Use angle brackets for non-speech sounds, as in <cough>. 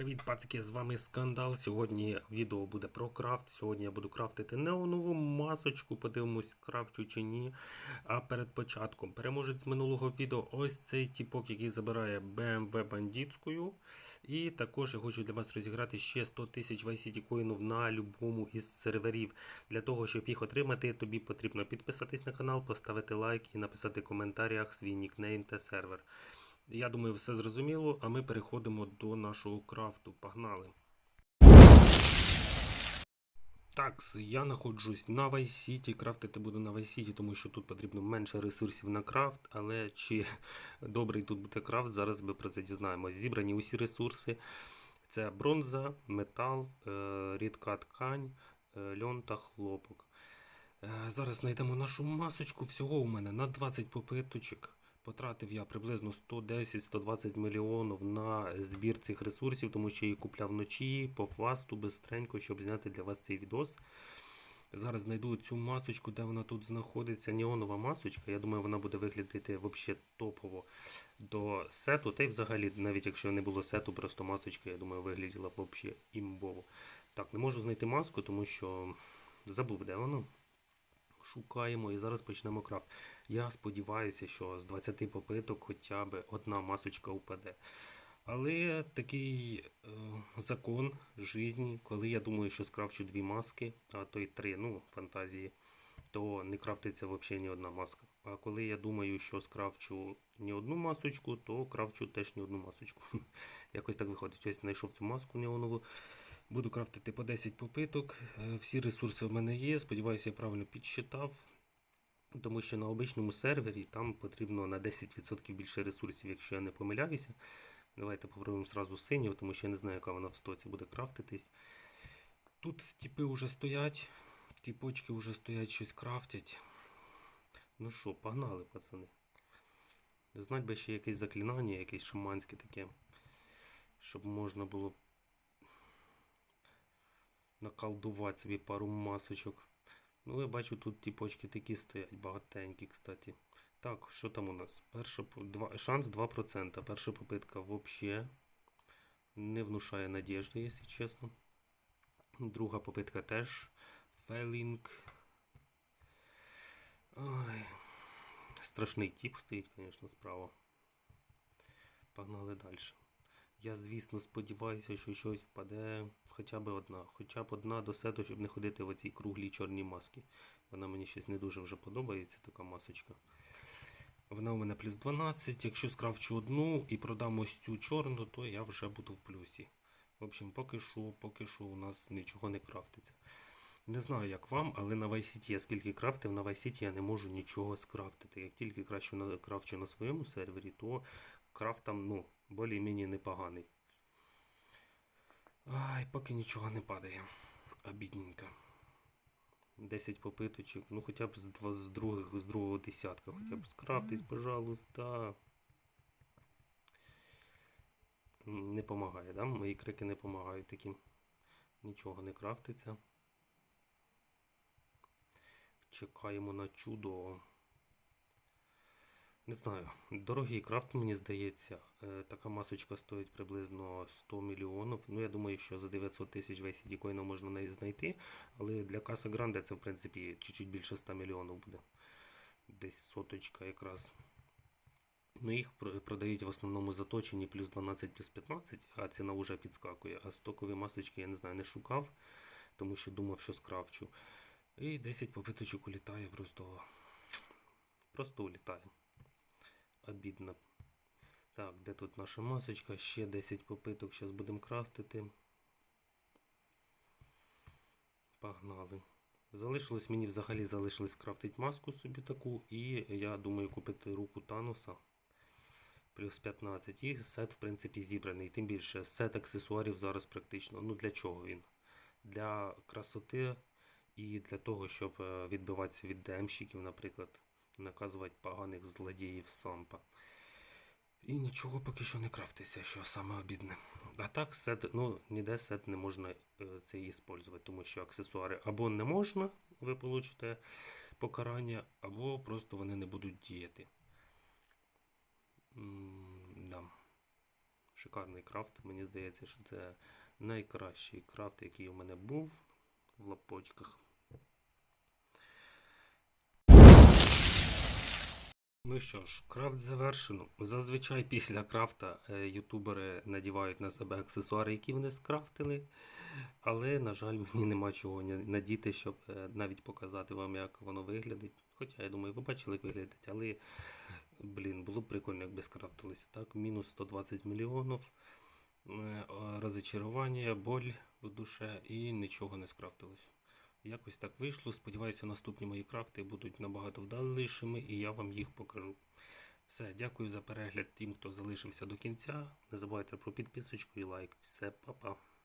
Привіт, пацики, з вами Скандал. Сьогодні відео буде про крафт. Сьогодні я буду крафтити неонову масочку, подивимось, крафчу чи ні. А перед початком переможець минулого відео ось цей тіпок, який забирає BMW бандитською. І також я хочу для вас розіграти ще 100 тисяч Vice коїнів на любому із серверів. Для того, щоб їх отримати, тобі потрібно підписатись на канал, поставити лайк і написати в коментарях свій нікнейм та сервер. Я думаю, все зрозуміло, а ми переходимо до нашого крафту. Погнали. Так, я знаходжусь на City. Крафтити буду на City, тому що тут потрібно менше ресурсів на крафт. Але чи <laughs> добрий тут буде крафт, зараз ми про це дізнаємось. Зібрані усі ресурси. Це бронза, метал, е, рідка ткань, е, льон та хлопок. Е, Зараз знайдемо нашу масочку. Всього у мене на 20 попиточок. Потратив я приблизно 110-120 мільйонів на збір цих ресурсів, тому що я її купляв вночі по фасту бистренько, щоб зняти для вас цей відос. Зараз знайду цю масочку, де вона тут знаходиться. Неонова масочка. Я думаю, вона буде виглядати взагалі топово до сету. Та й взагалі, навіть якщо не було сету, просто масочка, я думаю, вигляділа взагалі імбово. Так, не можу знайти маску, тому що забув, де вона. Шукаємо і зараз почнемо крафт. Я сподіваюся, що з 20 попиток хоча б одна масочка упаде. Але такий е, закон житті, коли я думаю, що скрафчу дві маски, а то й три, ну, фантазії, то не крафтиться взагалі ні одна маска. А коли я думаю, що скрафчу не одну масочку, то крафчу теж не одну масочку. <laughs> Якось так виходить. Ось знайшов цю маску неонову. Буду крафтити по 10 попиток. Е, Всі ресурси в мене є. Сподіваюся, я правильно підсчитав. Тому що на обичному сервері там потрібно на 10% більше ресурсів, якщо я не помиляюся. Давайте попробуємо зразу синю, тому що я не знаю, яка вона в стоці буде крафтитись. Тут типи вже стоять, тіпочки вже стоять, щось крафтять. Ну що, погнали, пацани. Знать би ще якесь заклинання, якесь шаманське таке, щоб можна було наколдувати собі пару масочок. Ну, я бачу, тут тіпочки такі стоять, багатенькі, кстати. Так, що там у нас? Перша, два, шанс 2%. Перша попитка взагалі не внушає надіжди, якщо чесно. Друга попитка теж. Фейлінг. Ой. Страшний тип стоїть, звісно, справа. Погнали далі. Я, звісно, сподіваюся, що щось впаде хоча б одна. Хоча б одна до сету, щоб не ходити в оцій круглій чорній масці. Вона мені щось не дуже вже подобається, така масочка. Вона у мене плюс 12. Якщо скрафчу одну і продам ось цю чорну, то я вже буду в плюсі. В общем, поки що, поки що у нас нічого не крафтиться. Не знаю, як вам, але на Vice я скільки крафтив, на Vice я не можу нічого скрафтити. Як тільки краще крафчу на своєму сервері, то крафт там, більш-менш непоганий. Ай, поки нічого не падає. Обідненько. 10 попиточок, ну хоча б з, два, з, других, з другого десятка, хоча б скрафтись, пожалуйста. Не помагає, да? Мої крики не допомагають таким. Нічого не крафтиться. Чекаємо на чудо. Не знаю, дорогий крафт, мені здається. Е, Така масочка стоїть приблизно 100 мільйонів. Ну, я думаю, що за 900 тисяч весь дікоїна можна знайти. Але для Каса Гранде це, в принципі, чуть-чуть більше 100 мільйонів буде. Десь соточка якраз. Ну, їх продають в основному заточені плюс 12, плюс 15, а ціна вже підскакує. А стокові масочки я не знаю, не шукав, тому що думав, що скрафчу. І 10 попиточок улітає просто. Просто улітає. Обідно. Так, де тут наша масочка? Ще 10 попиток. Зараз будемо крафтити. Погнали. Залишилось, мені взагалі залишилось крафтити маску собі таку. І я думаю купити руку Таноса. Плюс 15. І сет, в принципі, зібраний. Тим більше сет аксесуарів зараз практично. Ну для чого він? Для красоти і для того, щоб е, відбиватися від ДМщиків, наприклад, наказувати поганих злодіїв сампа. І нічого поки що не крафтиться, що саме обідне. А так, сет, ну, ніде сет не можна е, цей іспользувати, тому що аксесуари або не можна, ви получите покарання, або просто вони не будуть діяти. М, да. Шикарний крафт. Мені здається, що це найкращий крафт, який у мене був в лапочках. Ну що ж, крафт завершено. Зазвичай після крафта е, ютубери надівають на себе аксесуари, які вони скрафтили. Але, на жаль, мені нема чого надіти, щоб е, навіть показати вам, як воно виглядить. Хоча, я думаю, ви бачили, як виглядить, але, блін, було б прикольно, якби скрафтилося. Так, мінус 120 мільйонів, е, розочарування, боль в душе і нічого не скрафтилось. Якось так вийшло. Сподіваюся, наступні мої крафти будуть набагато вдалішими, і я вам їх покажу. Все, дякую за перегляд тим, хто залишився до кінця. Не забувайте про підписочку і лайк. Все, па-па.